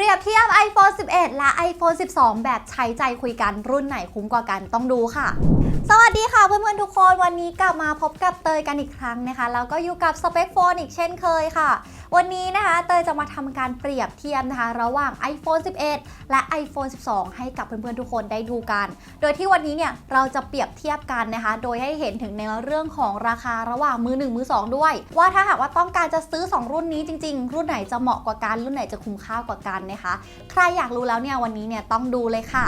รียบเทียบ iPhone 11 และ iPhone 12 แบบใช้ใจคุยกันรุ่นไหนคุ้มกว่ากันต้องดูค่ะ สวัสดีค่ะเพื่อนๆทุกคนวันนี้กลับมาพบกับเตยกันอีกครั้งนะคะ แล้วก็อยู่กับสเปคโฟนอีกเช่นเคยค่ะ วันนี้นะคะเตยจะมาทำการเปรียบเทียบนะคะ ระหว่าง iPhone 11 และ iPhone 12 ให้กับเพื่อนๆทุกคนได้ดูกัน โดยที่วันนี้เนี่ยเราจะเปรียบเทียบกันนะคะ โดยให้เห็นถึงในเรื่องของราคาระหว่างมือ 1 มือ 2 ด้วย ว่าถ้าหากว่าต้องการจะซื้อ 2 รุ่นนี้จริง ๆ รุ่นไหนจะเหมาะกว่ากัน รุ่นไหนจะคุ้มค่ากว่ากันนะคะ ใครอยากรู้แล้วเนี่ยวันนี้เนี่ยต้องดูเลยค่ะ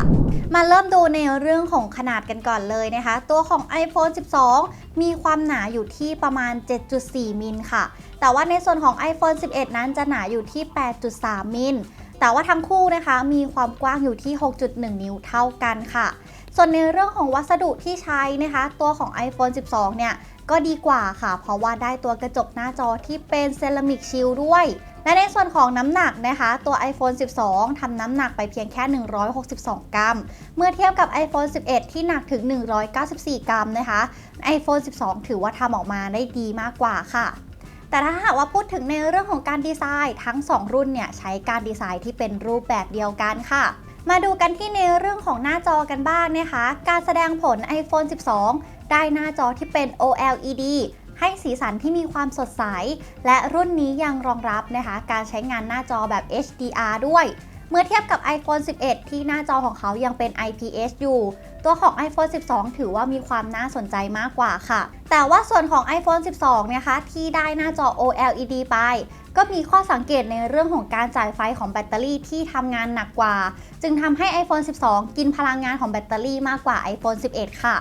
มาเริ่มดูในเรื่องของขนาดกันก่อนเลยนะคะ ตัวของ iPhone 12มีความหนาอยู่ที่ประมาณ 7.4 มิลค่ะ แต่ว่าในส่วนของ iPhone 11 นั้นจะหนาอยู่ที่ 8.3 มิล แต่ว่าทั้งคู่นะคะมีความกว้างอยู่ที่ 6.1 นิ้วเท่ากันค่ะ ส่วนในเรื่องของวัสดุที่ใช้นะคะ ตัวของ iPhone 12 เนี่ยก็ดีกว่าค่ะ เพราะว่าได้ตัวกระจกหน้าจอที่เป็นเซรามิกชิลด้วย และในส่วนของน้ำหนักนะคะ ตัว iPhone 12 ทำน้ำหนักไปเพียงแค่ 162 กรัม เมื่อเทียบกับ iPhone 11 ที่หนักถึง 194 กรัมนะคะ iPhone 12 ถือว่าทำออกมาได้ดีมากกว่าค่ะ แต่ถ้าหากว่าพูดถึงในเรื่องของการดีไซน์ ทั้ง 2 รุ่นเนี่ยใช้การดีไซน์ที่เป็นรูปแบบเดียวกันค่ะมาดูกันที่ในเรื่องของหน้าจอกันบ้างนะคะ การแสดงผล iPhone 12 ได้หน้าจอที่เป็น OLED ให้สีสันที่มีความสดใส และรุ่นนี้ยังรองรับนะคะการใช้งานหน้าจอแบบ HDR ด้วยเมื่อเทียบกับ iPhone 11 ที่หน้าจอของเขายังเป็น IPS อยู่ ตัวของ iPhone 12 ถือว่ามีความน่าสนใจมากกว่าค่ะ แต่ว่าส่วนของ iPhone 12 นะคะ ที่ได้หน้าจอ OLED ไป ก็มีข้อสังเกตในเรื่องของการจ่ายไฟของแบตเตอรี่ที่ทำงานหนักกว่า จึงทำให้ iPhone 12 กินพลังงานของแบตเตอรี่มากกว่า iPhone 11 ค่ะ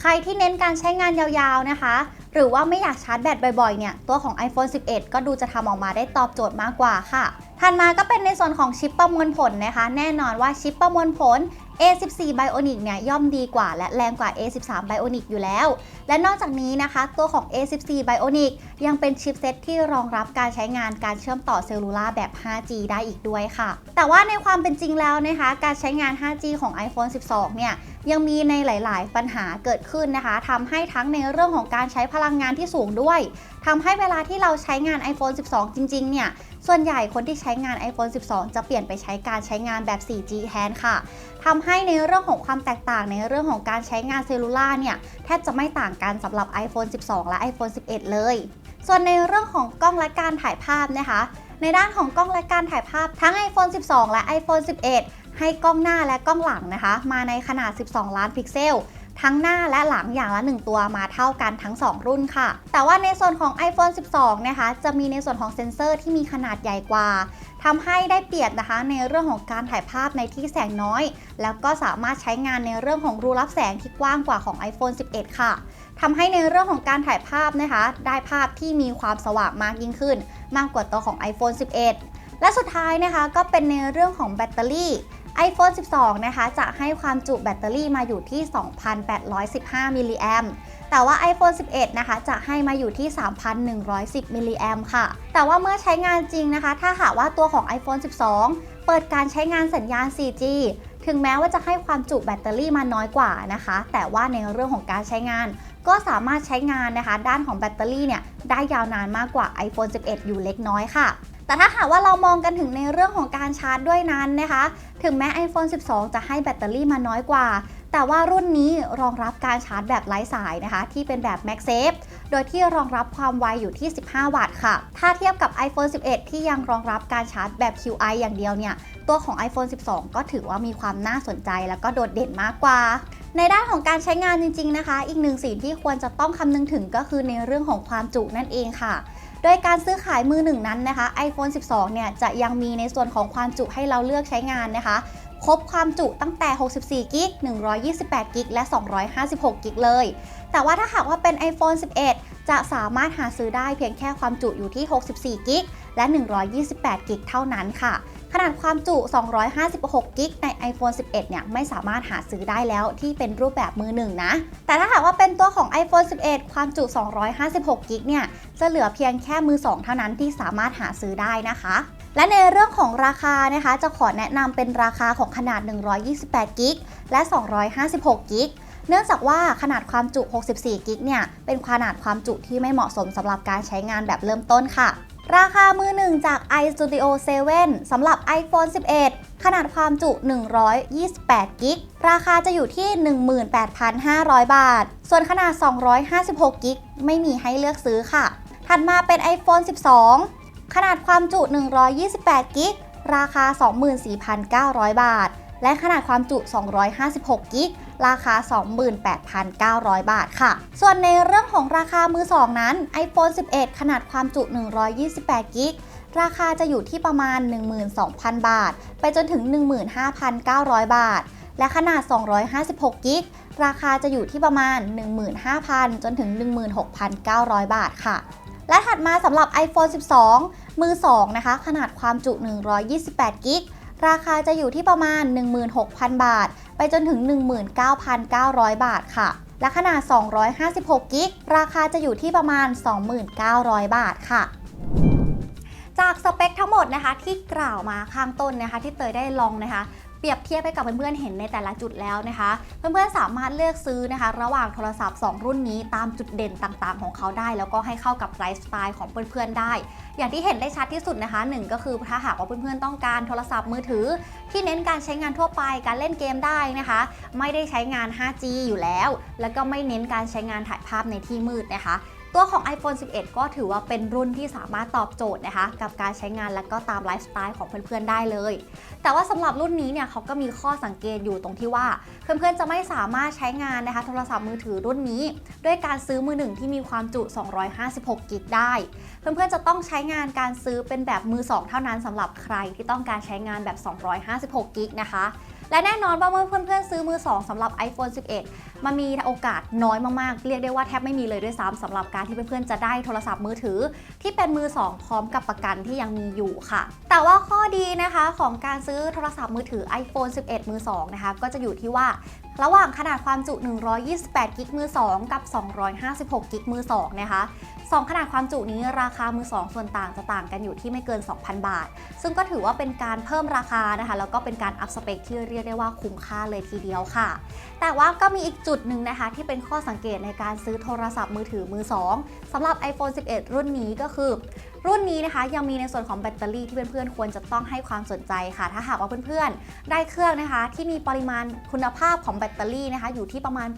ใครที่เน้นการใช้งานยาวๆนะคะ หรือว่าไม่อยากชาร์จแบตบ่อยๆ เนี่ย ตัวของ iPhone 11 ก็ดูจะทำออกมาได้ตอบโจทย์มากกว่าค่ะถัดมาก็เป็นในส่วนของชิปประมวลผลนะคะ แน่นอนว่าชิปประมวลผล A14 Bionic เนี่ยย่อมดีกว่าและแรงกว่า A13 Bionic อยู่แล้ว และนอกจากนี้นะคะ ตัวของ A14 Bionic ยังเป็นชิปเซตที่รองรับการใช้งานการเชื่อมต่อเซลลูล่าแบบ 5G ได้อีกด้วยค่ะ แต่ว่าในความเป็นจริงแล้วนะคะ การใช้งาน 5G ของ iPhone 12 เนี่ยยังมีในหลาย ๆ ปัญหาเกิดขึ้นนะคะทำให้ทั้งในเรื่องของการใช้พลังงานที่สูงด้วย ทำให้เวลาที่เราใช้งาน iPhone 12 จริง ๆ เนี่ย ส่วนใหญ่คนที่ใช้งาน iPhone 12 จะเปลี่ยนไปใช้การใช้งานแบบ 4G แทนค่ะทำให้ในเรื่องของความแตกต่างในเรื่องของการใช้งานเซลลูล่าเนี่ยแทบจะไม่ต่างกันสำหรับ iPhone 12 และ iPhone 11 เลย ส่วนในเรื่องของกล้องและการถ่ายภาพนะคะ ในด้านของกล้องและการถ่ายภาพทั้ง iPhone 12 และ iPhone 11 ให้กล้องหน้าและกล้องหลังนะคะ มาในขนาด 12 ล้านพิกเซล ทั้งหน้าและหลังอย่างละ 1 ตัวมาเท่ากันทั้ง 2 รุ่นค่ะ แต่ว่าในส่วนของ iPhone 12 นะคะ จะมีในส่วนของเซ็นเซอร์ที่มีขนาดใหญ่กว่าทำให้ได้เปรียบนะคะในเรื่องของการถ่ายภาพในที่แสงน้อย แล้วก็สามารถใช้งานในเรื่องของรูรับแสงที่กว้างกว่าของ iPhone 11 ค่ะทำให้ในเรื่องของการถ่ายภาพนะคะ ได้ภาพที่มีความสว่างมากยิ่งขึ้น มากกว่าตัวของ iPhone 11 และสุดท้ายนะคะก็เป็นในเรื่องของแบตเตอรี่ iPhone 12 นะคะ จะให้ความจุแบตเตอรี่มาอยู่ที่ 2,815 มิลลิแอมแต่ว่า iPhone 11 นะคะ จะให้มาอยู่ที่ 3,110 มิลลิแอมค่ะ แต่ว่าเมื่อใช้งานจริงนะคะ ถ้าหากว่าตัวของ iPhone 12 เปิดการใช้งานสัญญาณ 4G ถึงแม้ว่าจะให้ความจุแบตเตอรี่มาน้อยกว่านะคะ แต่ว่าในเรื่องของการใช้งาน ก็สามารถใช้งานนะคะ ด้านของแบตเตอรี่เนี่ยได้ยาวนานมากกว่า iPhone 11 อยู่เล็กน้อยค่ะ แต่ถ้าหากว่าเรามองกันถึงในเรื่องของการชาร์จด้วยนั้นนะคะ ถึงแม้ iPhone 12 จะให้แบตเตอรี่มาน้อยกว่า แต่ว่ารุ่นนี้รองรับการชาร์จแบบไร้สายนะคะ ที่เป็นแบบ MagSafe โดยที่รองรับความไวอยู่ที่ 15 วัตต์ค่ะ ถ้าเทียบกับ iPhone 11 ที่ยังรองรับการชาร์จแบบ QI อย่างเดียวเนี่ย ตัวของ iPhone 12 ก็ถือว่ามีความน่าสนใจแล้วก็โดดเด่นมากกว่าในด้านของการใช้งานจริง ๆ นะคะ อีกหนึ่งสิ่งที่ควรจะต้องคำนึงถึงก็คือในเรื่องของความจุนั่นเองค่ะ โดยการซื้อขายมือหนึ่งนั้นนะคะ iPhone 12 เนี่ยจะยังมีในส่วนของความจุให้เราเลือกใช้งานนะคะครบความจุตั้งแต่ 64 กิก 128 กิก และ 256 กิกเลย แต่ว่าถ้าหากว่าเป็น iPhone 11 จะสามารถหาซื้อได้เพียงแค่ความจุอยู่ที่ 64 กิก และ 128 กิก เท่านั้นค่ะ ขนาดความจุ 256 กิกใน iPhone 11 เนี่ย ไม่สามารถหาซื้อได้แล้วที่เป็นรูปแบบมือหนึ่งนะ แต่ถ้าหากว่าเป็นตัวของ iPhone 11 ความจุ 256 กิกเนี่ย จะเหลือเพียงแค่มือ 2 เท่านั้นที่สามารถหาซื้อได้นะคะ และในเรื่องของราคานะคะ จะขอแนะนำเป็นราคาของขนาด 128 กิกและ 256 กิกเนื่องจากว่าขนาดความจุ 64 กิกเนี่ย เป็นขนาดความจุที่ไม่เหมาะสมสำหรับการใช้งานแบบเริ่มต้นค่ะ ราคามือหนึ่งจาก iStudio 7 สำหรับ iPhone 11 ขนาดความจุ 128 กิก ราคาจะอยู่ที่ 18,500 บาท ส่วนขนาด 256 กิก ไม่มีให้เลือกซื้อค่ะ ถัดมาเป็น iPhone 12 ขนาดความจุ 128 กิก ราคา 24,900 บาท และขนาดความจุ 256 กิก ราคา 28,900 บาทค่ะ ส่วนในเรื่องของราคามือ 2 นั้น iPhone 11 ขนาดความจุ 128กิกราคาจะอยู่ที่ประมาณ 12,000 บาท ไปจนถึง 15,900 บาท และขนาด 256กิกราคาจะอยู่ที่ประมาณ 15,000 จนถึง 16,900 บาทค่ะ และถัดมาสำหรับ iPhone 12 มือ 2 นะคะ ขนาดความจุ 128กิกราคาจะอยู่ที่ประมาณ 16,000 บาท ไปจนถึง 19,900 บาทค่ะ และขนาด 256 กิก ราคาจะอยู่ที่ประมาณ 29,000 บาทค่ะจากสเปคทั้งหมดนะคะที่กล่าวมาข้างต้นนะคะที่เตยได้ลองนะคะ รียบเทียบให้กับเพื่อนๆเห็นในแต่ละจุดแล้วนะคะ เพื่อนๆสามารถเลือกซื้อนะคะ ระหว่างโทรศัพท์ 2 รุ่นนี้ตามจุดเด่นต่างๆ ของเขาได้ แล้วก็ให้เข้ากับไลฟ์สไตล์ของเพื่อนๆได้ อย่างที่เห็นได้ชัดที่สุดนะคะหนึ่งก็คือถ้าหากว่าเพื่อนๆต้องการโทรศัพท์มือถือ ที่เน้นการใช้งานทั่วไปการเล่นเกมได้นะคะ ไม่ได้ใช้งาน 5G อยู่แล้ว แล้วก็ไม่เน้นการใช้งานถ่ายภาพในที่มืดนะคะ ตัวของ iPhone 11 ก็ถือว่าเป็นรุ่นที่สามารถตอบโจทย์นะคะ กับการใช้งานและก็ตามไลฟ์สไตล์ของเพื่อนๆได้เลย แต่ว่าสำหรับรุ่นนี้เนี่ยเขาก็มีข้อสังเกตอยู่ตรงที่ว่า เพื่อนๆจะไม่สามารถใช้งานนะคะ โทรศัพท์มือถือรุ่นนี้ ด้วยการซื้อมือหนึ่งที่มีความจุ 256กิกได้ เพื่อนๆจะต้องใช้งานการซื้อเป็นแบบมือ 2 เท่านั้นสำหรับใครที่ต้องการใช้งานแบบ 256กิกนะคะ และแน่นอนว่าเมื่อเพื่อนๆซื้อมือ 2สำหรับ iPhone 11 มันมีโอกาสน้อยมากๆ เรียกได้ว่าแทบไม่มีเลยด้วยซ้ำสำหรับการที่เพื่อนๆจะได้โทรศัพท์มือถือ ที่เป็นมือ 2 พร้อมกับประกันที่ยังมีอยู่ค่ะ แต่ว่าข้อดีนะคะของการซื้อโทรศัพท์มือถือ iPhone 11 มือ2นะคะก็จะอยู่ที่ว่า ระหว่างขนาดความจุ 128 กิกมือ 2 กับ 256 กิกมือ 2 นะคะ 2 ขนาดความจุนี้ราคามือ 2 ส่วนต่างจะต่างกันอยู่ที่ไม่เกิน 2,000 บาท ซึ่งก็ถือว่าเป็นการเพิ่มราคานะคะ แล้วก็เป็นการอัพสเปคที่เรียกได้ว่าคุ้มค่าเลยทีเดียวค่ะ แต่ว่าก็มีอีกจุดหนึ่งนะคะ ที่เป็นข้อสังเกตในการซื้อโทรศัพท์มือถือมือ 2สำหรับ iPhone 11 รุ่นนี้ก็คือ รุ่นนี้นะคะยังมีในส่วนของแบตเตอรี่ที่เพื่อนๆควรจะต้องให้ความสนใจค่ะ ถ้าหากว่าเพื่อนๆ ได้เครื่องนะคะ ที่มีปริมาณคุณภาพของแบตเตอรี่นะคะ อยู่ที่ประมาณ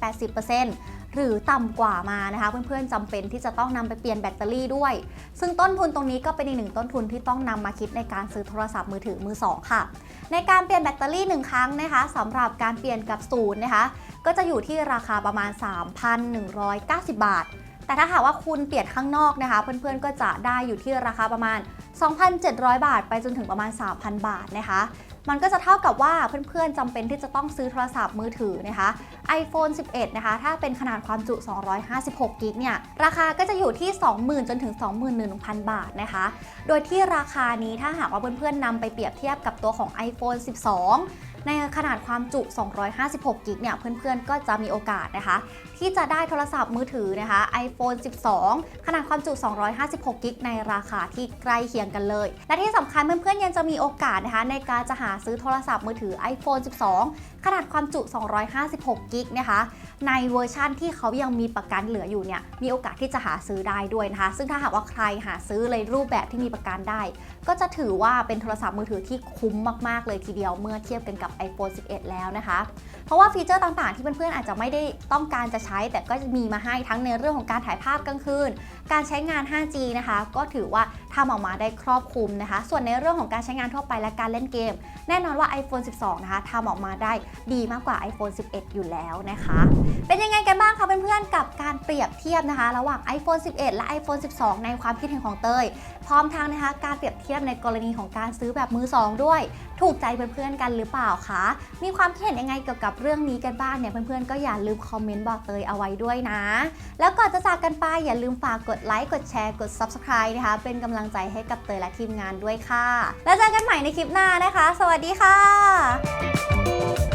80%หรือต่ำกว่ามานะคะ เพื่อนๆจำเป็นที่จะต้องนำไปเปลี่ยนแบตเตอรี่ด้วย ซึ่งต้นทุนตรงนี้ก็เป็นอีกหนึ่งต้นทุนที่ต้องนำมาคิดในการซื้อโทรศัพท์มือถือมือสองค่ะ ในการเปลี่ยนแบตเตอรี่หนึ่งครั้งนะคะสำหรับการเปลี่ยนกับศูนย์นะคะ ก็จะอยู่ที่ราคาประมาณ 3,190 บาท แต่ถ้าหากว่าคุณเปลี่ยนข้างนอกนะคะ เพื่อนๆก็จะได้อยู่ที่ราคาประมาณ 2,700 บาท ไปจนถึงประมาณ 3,000 บาทนะคะมันก็จะเท่ากับว่าเพื่อนๆจำเป็นที่จะต้องซื้อโทรศัพท์มือถือนะคะ iPhone 11 นะคะ ถ้าเป็นขนาดความจุ 256กิกเนี่ย ราคาก็จะอยู่ที่ 20,000 จนถึง 21,000 บาทนะคะ โดยที่ราคานี้ถ้าหากว่าเพื่อนๆนำไปเปรียบเทียบกับตัวของ iPhone 12 ในขนาดความจุ 256 กิกเนี่ยเพื่อนๆ ก็จะมีโอกาสนะคะ ที่จะได้โทรศัพท์มือถือนะคะ iPhone 12 ขนาดความจุ 256 กิกในราคาที่ใกล้เคียงกันเลย และที่สำคัญเพื่อนๆ ยังจะมีโอกาสนะคะ ในการจะหาซื้อโทรศัพท์มือถือ iPhone 12 ขนาดความจุ 256 กิกนะคะ ในเวอร์ชั่นที่เขายังมีประกันเหลืออยู่เนี่ย มีโอกาสที่จะหาซื้อได้ด้วยนะคะ ซึ่งถ้าหากว่าใครหาซื้อเลยรูปแบบที่มีประกันได้ ก็จะถือว่าเป็นโทรศัพท์มือถือที่คุ้มมากๆเลยทีเดียวเมื่อเทียบกันกับ iPhone 11 แล้วนะคะ เพราะว่าฟีเจอร์ต่างๆ ที่เพื่อนๆอาจจะไม่ได้ต้องการจะใช้ แต่ก็จะมีมาให้ทั้งในเรื่องของการถ่ายภาพกลางคืน การใช้งาน 5G นะคะ ก็ถือว่า ทำออกมาได้ครอบคลุมนะคะ ส่วนในเรื่องของการใช้งานทั่วไปและการเล่นเกม แน่นอนว่า iPhone 12 นะคะทำออกมาได้ดีมากกว่า iPhone 11 อยู่แล้วนะคะ เป็นยังไงกันบ้างคะเพื่อนๆกับการเปรียบเทียบนะคะ ระหว่าง iPhone 11 และ iPhone 12 ในความคิดเห็นของเตย พร้อมทั้งนะคะ การเปรียบเทียบในกรณีของการซื้อแบบมือสองด้วย ถูกใจเพื่อนๆกันหรือเปล่าคะมีความคิดเห็นยังไงเกี่ยวกับเรื่องนี้กันบ้างเนี่ยเพื่อนๆก็อย่าลืมคอมเมนต์บอกเตยเอาไว้ด้วยนะ แล้วก่อนจะจากกันไปอย่าลืมฝากกดไลค์กดแชร์กด Subscribe นะคะเป็นกำลังงใจให้กับเตยและทีมงานด้วยค่ะ แล้วเจอกันใหม่ในคลิปหน้านะคะ สวัสดีค่ะ